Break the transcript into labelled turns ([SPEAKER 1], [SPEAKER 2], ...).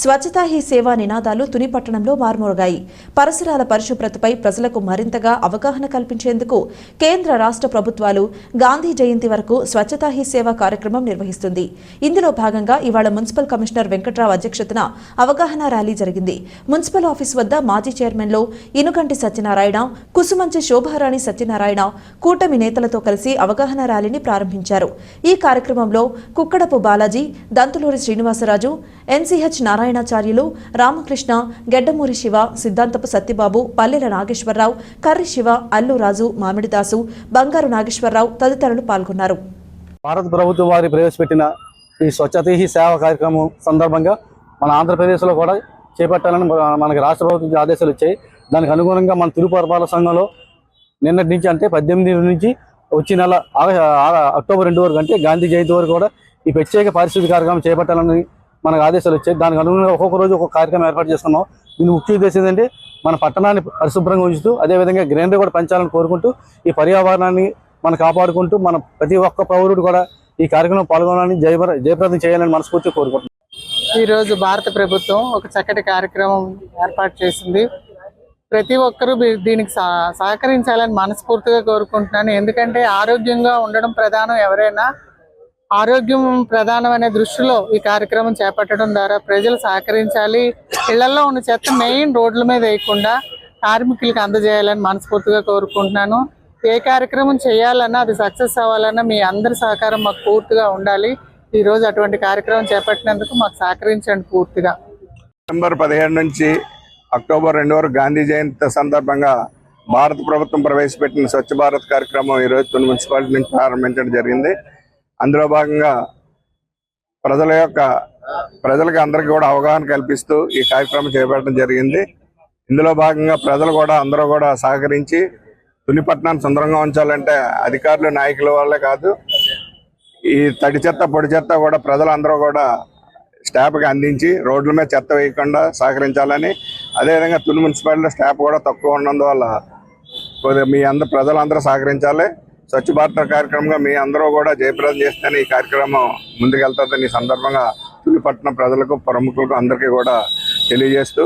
[SPEAKER 1] స్వచ్ఛతా he సేవా నినాదాలు తుని పట్టణంలో మార్మోగాయి. పరిసరాల పరిశుభ్రతపై ప్రజలకు మరింతగా అవగాహన కల్పించేందుకు కేంద్ర రాష్ట్ర ప్రభుత్వాలు గాంధీ జయంతి వరకు స్వచ్ఛతా హీ సేవ కార్యక్రమం నిర్వహిస్తుంది. ఇందులో భాగంగా ఇవాళ మున్సిపల్ కమిషనర్ వెంకట్రావు అధ్యక్షతన అవగాహన ర్యాలీ జరిగింది. మున్సిపల్ ఆఫీస్ వద్ద మాజీ చైర్మన్లో ఇనుగంటి సత్యనారాయణ కుసుమంచి శోభారాణి సత్యనారాయణ కూటమి నేతలతో కలిసి అవగాహన ర్యాలీని ప్రారంభించారు. ఈ కార్యక్రమంలో కుక్కడపు బాలాజీ దంతులూరి శ్రీనివాసరాజు ఎన్సీహెచ్ నారాయణాచార్యులు రామకృష్ణ గెడ్డమూరి శివ సిద్ధాంతపు సత్యబాబు పల్లెల నాగేశ్వరరావు కర్రి శివ అల్లురాజు మామిడిదాసు బంగారు నాగేశ్వరరావు తదితరులు పాల్గొన్నారు.
[SPEAKER 2] భారత ప్రభుత్వం వారి ప్రవేశపెట్టిన ఈ స్వచ్ఛత హీ సేవ కార్యక్రమం సందర్భంగా మన ఆంధ్రప్రదేశ్లో కూడా చేపట్టాలని మనకి రాష్ట్ర ప్రభుత్వం ఆదేశాలు వచ్చాయి. దానికి అనుగుణంగా మన తిరుపరపాల సంఘంలో నిన్నటి నుంచి అంటే పద్దెనిమిది నుంచి వచ్చే నెల అక్టోబర్ రెండు వరకు అంటే గాంధీ జయంతి వరకు కూడా ఈ ప్రత్యేక పారిశుద్ధ్య కార్యక్రమం చేపట్టాలని మనకు ఆదేశాలు వచ్చాయి. దానికి అనుగుణంగా ఒక్కొక్క రోజు ఒక్కొక్క కార్యక్రమం ఏర్పాటు చేస్తున్నాం దీని ముఖ్య ఉద్దేశం ఏంటంటే మన పట్టణాన్ని పరిశుభ్రంగా ఉంచుతూ అదేవిధంగా గ్రీనరీ కూడా పెంచాలని కోరుకుంటూ ఈ పర్యావరణాన్ని మనం కాపాడుకుంటూ మన ప్రతి ఒక్క పౌరుడు కూడా ఈ కార్యక్రమం పాల్గొనాలని జయప్ర జయప్రదం చేయాలని మనస్ఫూర్తిగా కోరుకుంటున్నాం.
[SPEAKER 3] ఈరోజు భారత ప్రభుత్వం ఒక చక్కటి కార్యక్రమం ఏర్పాటు చేసింది. ప్రతి ఒక్కరూ దీనికి సహకరించాలని మనస్ఫూర్తిగా కోరుకుంటున్నాను. ఎందుకంటే ఆరోగ్యంగా ఉండడం ప్రధానం ఎవరైనా. ఆరోగ్యం ప్రధానమనే దృష్టిలో ఈ కార్యక్రమం చేపట్టడం ద్వారా ప్రజలు సహకరించాలి. ఇళ్ళలో ఉన్న చెత్త మెయిన్ రోడ్ల మీద వేయకుండా కార్మికులకు అందజేయాలని మనస్ఫూర్తిగా కోరుకుంటున్నాను. ఏ కార్యక్రమం చేయాలన్నా అది సక్సెస్ అవ్వాలన్నా మీ అందరి సహకారం మాకు పూర్తిగా ఉండాలి. ఈరోజు అటువంటి కార్యక్రమం చేపట్టినందుకు మాకు సహకరించండి పూర్తిగా.
[SPEAKER 4] సెప్టెంబర్ పదిహేడు నుంచి అక్టోబర్ రెండు వరకు గాంధీ జయంతి సందర్భంగా భారత ప్రభుత్వం ప్రవేశపెట్టిన స్వచ్ఛ భారత్ కార్యక్రమం ఈరోజు తుని మున్సిపాలిటీ నుంచి ప్రారంభించడం జరిగింది. అందులో భాగంగా ప్రజల యొక్క ప్రజలకు అందరికీ కూడా అవగాహన కల్పిస్తూ ఈ కార్యక్రమం చేపట్టడం జరిగింది. ఇందులో భాగంగా ప్రజలు కూడా అందరూ కూడా సహకరించి తుని సుందరంగా ఉంచాలంటే అధికారులు నాయకుల వల్లే కాదు ఈ తడి చెత్త పొడి చెత్త కూడా ప్రజలందరూ కూడా స్టాఫ్కి అందించి రోడ్ల మీద చెత్త వేయకుండా సహకరించాలని అదేవిధంగా తుని మున్సిపాలిటీలో స్టాఫ్ కూడా తక్కువ ఉన్నందువల్ల కొద్దిగా మీ అందరు ప్రజలందరూ సహకరించాలి. స్వచ్ఛ భారత్ కార్యక్రమంగా మీ అందరూ కూడా జయప్రదం చేస్తేనే ఈ కార్యక్రమం ముందుకెళ్తుందని ఈ సందర్భంగా తులిపట్నం ప్రజలకు ప్రముఖులకు అందరికీ కూడా తెలియజేస్తూ